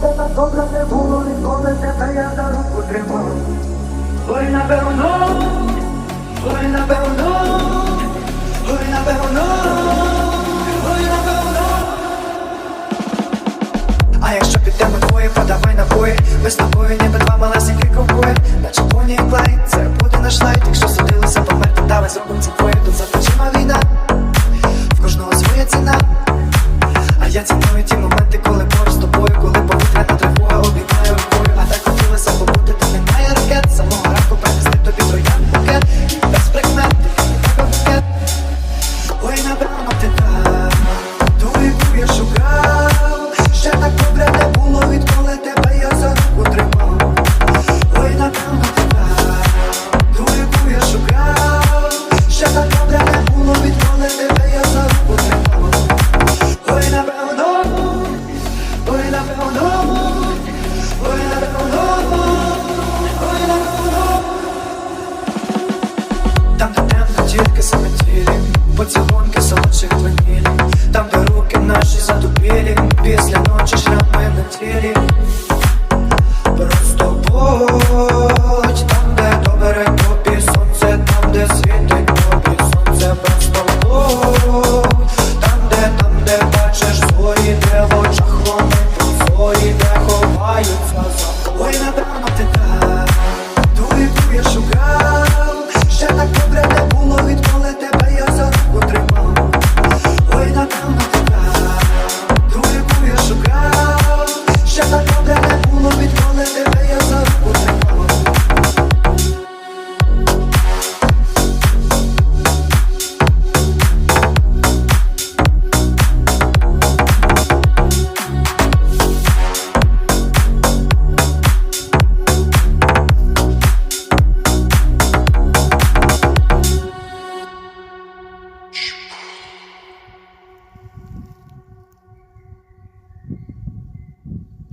Так добре не було ніколи, тебе я за руку тримав. Ой, напевно, ой, напевно, ой, напевно. А якщо підемо двоє, подавай набої Ми з тобою ніби два малесенькі ковбої. Наче поні і Клайд, це буде наш лайт. Якщо судилися померти, давай зробимо це двоє Тут за війна. В кожного своя ціна поцілунки, солодших ванілі Там, де руки наші затупілі Після ночі шляпи на тілі